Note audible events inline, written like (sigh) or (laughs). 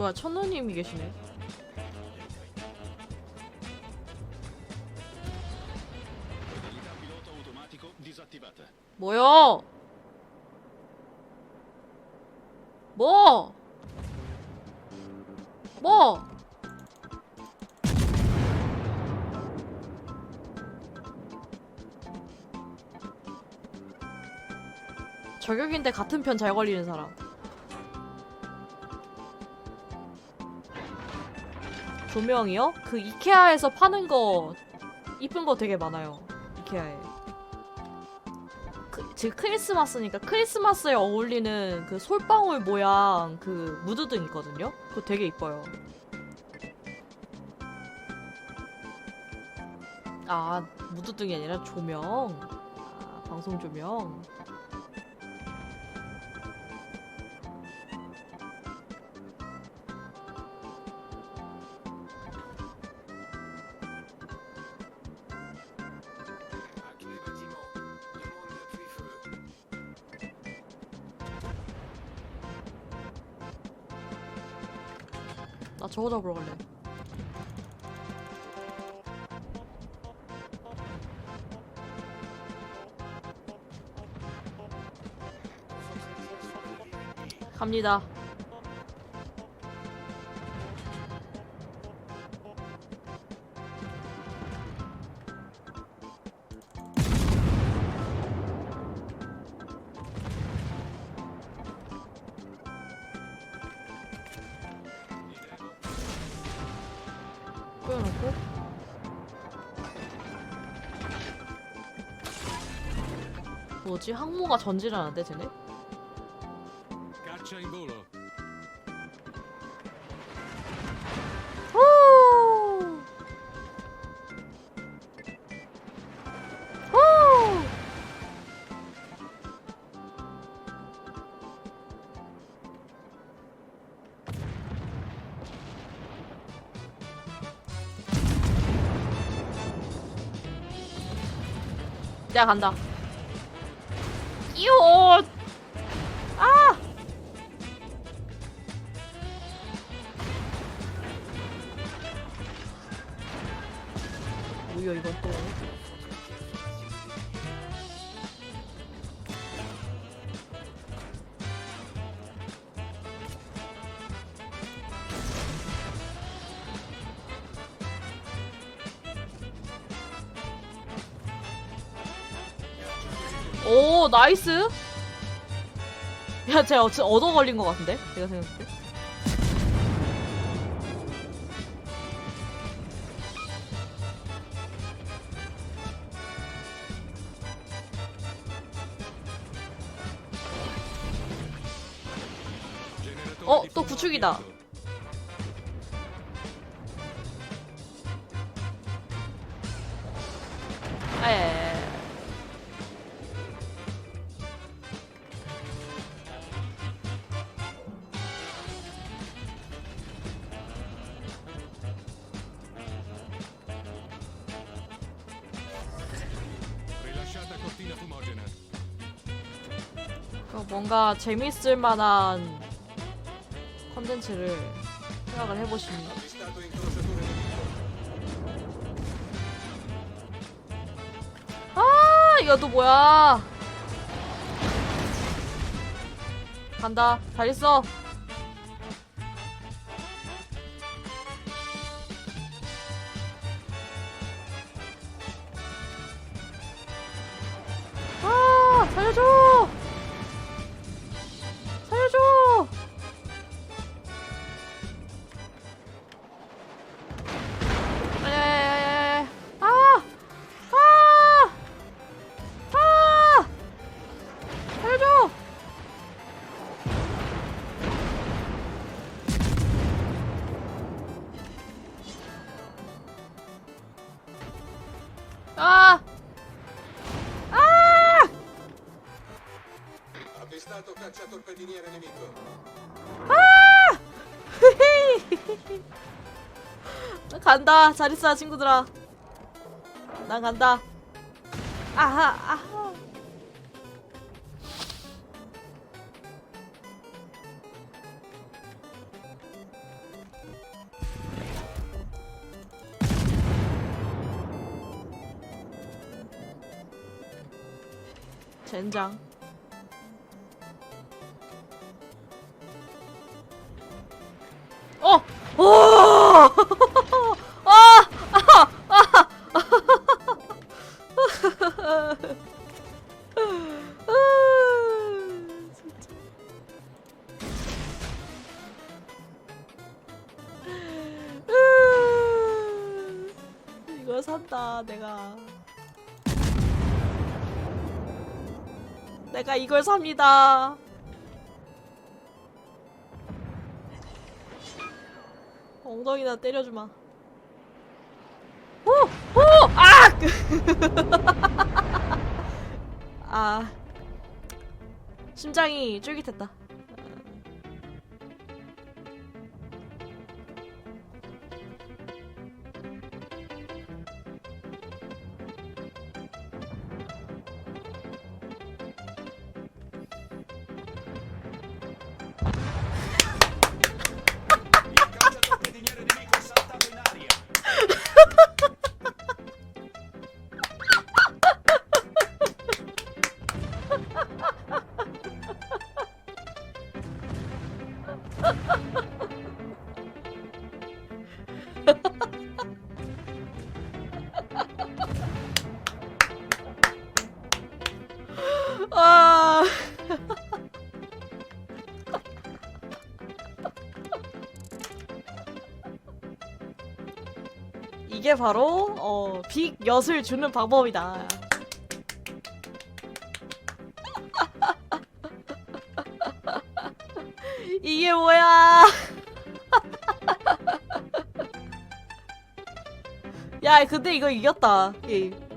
뭐야 천우님이 계시네. 뭐요? 뭐? 뭐? 저격인데 같은 편 잘 걸리는 사람. 조명이요? 그 이케아에서 파는 거 이쁜 거 되게 많아요. 이케아에. 그, 지금 크리스마스니까 크리스마스에 어울리는 그 솔방울 모양 그 무드등 있거든요. 그거 되게 이뻐요. 아 무드등이 아니라 조명. 아 방송 조명. 나 저거 잡으러 갈래. 갑니다. 뭐지? 항모가 전질하는데 쟤네? 후! 후! 내가 간다. 이옷! 아! 뭐야 이건 또? 오 나이스 야쟤 얻어 얻어 걸린 것 같은데 내가 생각할 때 어, 또 구축이다. 에. 뭔가 재밌을 만한 컨텐츠를 생각을 nemico. 아, 또 뭐야? 간다. 잘 있어. Torpediniere nemico. (laughs) 나 간다. 잘 있어, 친구들아. 난 간다. 아하, 아하. 젠장. 오! 아! 아! 아! 진짜. 이거 산다, 내가. 내가 이걸 삽니다. 엉덩이나 때려주마. 오! 오! 아! (laughs) 아. 심장이 쫄깃했다. 이게 바로 어, 빅 엿을 주는 방법이다. (laughs) 이게 뭐야? (laughs) 야, 근데 이거 이겼다. 게임.